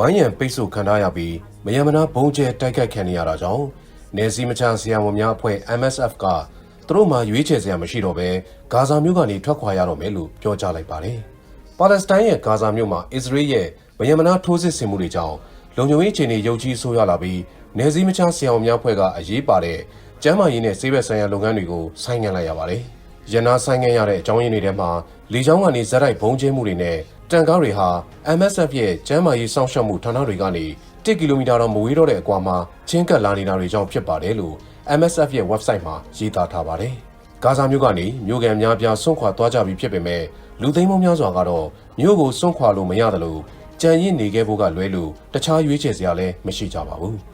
ိုင်းရန်ပိတ်ဆို့ခံထားရပြီးမယမနာဘုံကျဲတိုက်ခိုက်ခံနေရတာကြောင့်နေစည်းမချဆရာဝန်များအဖွဲ့ MSF ကသူတို့မှရွေးချယ်စရာမရှိတော့ဘဲဂါဇာမြို့ကနေထွက်ခွာရတော့မယ်လို့ပြောကြားလိုက်ပါတယ်။ပါလက်စတိုင်းရဲ့ဂါဇာမြို့မှာအစ္စရေးရဲ့မယမနာထိုးစစ်ဆင်မှုတွေကြောင့်လုံခြုံရေးအခြေအနေရုပ်ကြီးဆိုးရလာပြီးနေစည်းမချဆရာဝန်များအဖွဲ့ကအရေးပါတဲ့ကျန်းမာရေးနဲ့ဆေးဘက်ဆိုင်ရာလုပ်ငန်းတွေကိုဆိုင်းငံ့လိုက်ရပါတယ်။ ရနာဆိုင်ငံ့ရတဲ့အကြောင်းရင်းတွေထဲမှာလေကြောင်းကနေဇက်တိုက်ဘုံကျင်းမှုတွေနဲ့တန်ကားတွေဟာ MSF ရဲ့ကျန်းမာရေးစောင့်ရှောက်မှုဌာနတွေကနေ1ကီလိုမီတာတော့မဝေးတော့တဲ့အကွာမှာချင်းကပ်လာနေတာတွေကြောင့်ဖြစ်ပါတယ်လို့ MSF ရဲ့ website မှာရေးသားထားပါတယ်။ဂါဇာမြို့ကနေမြို့ကန်များပြားဆွန့်ခွာသွားကြပြီဖြစ်ပေမဲ့လူသိမ်းမှုများစွာကတော့မြို့ကိုဆွန့်ခွာလို့မရတယ်လို့ကြံရင့်နေခဲ့ဖို့ကလွဲလို့တခြားရွေးချယ်စရာလည်းမရှိကြပါဘူး။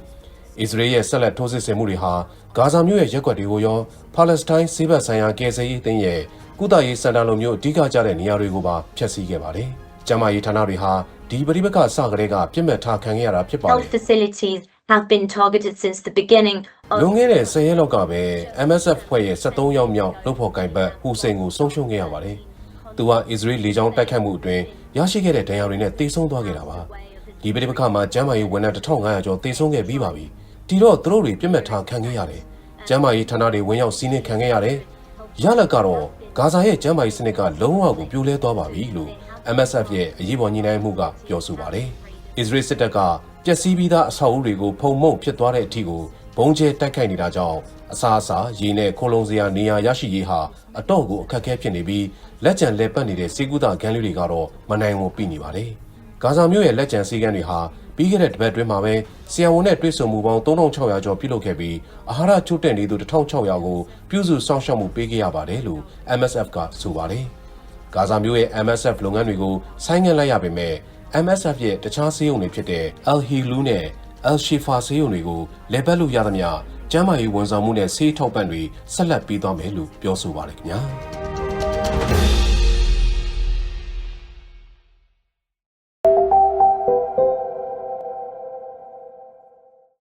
အစ္စရေးရဲ့ဆက်လက်ထိုးစစ်ဆင်မှုတွေဟာဂါဇာမြို့ရဲ့ရက်ွက်တွေကိုရောပါလက်စတိုင်းဆေးဘက်ဆိုင်ရာကယ်ဆယ်ရေးအသင်းရဲ့ကုသရေးစင်တာလိုမျိုးအဓိကကျတဲ့နေရာတွေကိုပါဖျက်ဆီးခဲ့ပါတယ်။ကျန်းမာရေးဌာနတွေဟာဒီပဋိပက္ခစကတည်းကပြစ်မှတ်ထားခံခဲ့ရတာဖြစ်ပါတ Health ယ် facilities have been targeted since the beginning ။လွ of န်ခဲ့တဲ့10ရက်လောက်ကပဲ MSF ဖွဲ့ရဲ့73ရောက်မြောက်လုပ်ဖို့ကင်ဘတ်ဟူစိန်ကိုဆုံးရှုံးခဲ့ရပါတယ်။သူဟာအစ္စရေးလေကြောင်းတိုက်ခိုက်မှုအတွင်းရရှိခဲ့တဲ့ဒဏ်ရာတွေနဲ့တေဆုံးသွားခဲ့တာပါ။ဒီပဋိပက္ခမှာကျန်းမာရေးဝန်ထမ်း1500ကျော်တေဆုံးခဲ့ပြီးပါပြီ။ ဒီတော့သူတို့တွေပြစ်မှတ်ထားခံခဲ့ရတယ်။ကျန်းမာရေးဌာနတွေဝင်ရောက်စီးနင်းခံခဲ့ရတယ်။ရလဒ်ကတော့ဂါဇာရဲ့ကျန်းမာရေးစနစ်ကလုံးဝကိုပြိုလဲသွားပါပြီလို့ MSF ရဲ့အရေးပေါ်ညီနိုင်မှုကပြောဆိုပါတယ်။အစ္စရေးစစ်တပ်ကပျက်စီးပြီးသားအဆောက်အဦတွေကိုဖုံမုံဖြစ်သွားတဲ့အထိကိုဘုံကျဲတိုက်ခိုက်နေတာကြောင့်အစာအစာရေနဲ့ခိုးလုံစရာနေရာရရှိရေးဟာအတော့ကိုအခက်အခဲဖြစ်နေပြီးလက်ကျန်လက်ပတ်နေတဲ့စေကူတာဂန်းလေးတွေကတော့မနိုင်ဝပြနေပါတယ်။ဂါဇာမြို့ရဲ့လက်ကျန်စီးကန်းတွေဟာ ပြီးခဲ့တဲ့တပတ်အတွင်းမှာပဲဆီယံဝန်နဲ့တွေ့ဆုံမှုပေါင်း3600ကျော်ပြုလုပ်ခဲ့ပြီးအာဟာရချို့တဲ့နေသူ1600ကိုပြုစုစောင့်ရှောက်မှုပေးခဲ့ရပါတယ်လို့ MSF ကဆိုပါတယ်။ဂါဇာမြို့ရဲ့ MSF လုပ်ငန်းတွေကိုဆိုင်းငံ့လိုက်ရပေမဲ့ MSF ရဲ့တခြားဆေးရုံတွေဖြစ်တဲ့ Al Hillu နဲ့ Al Shifa ဆေးရုံတွေကိုလဲပတ်လို့ရသမျှကျန်းမာရေးဝန်ဆောင်မှုနဲ့ဆေးထောက်ပံ့တွေဆက်လက်ပေးသွားမယ်လို့ပြောဆိုပါတယ်ခင်ဗျာ။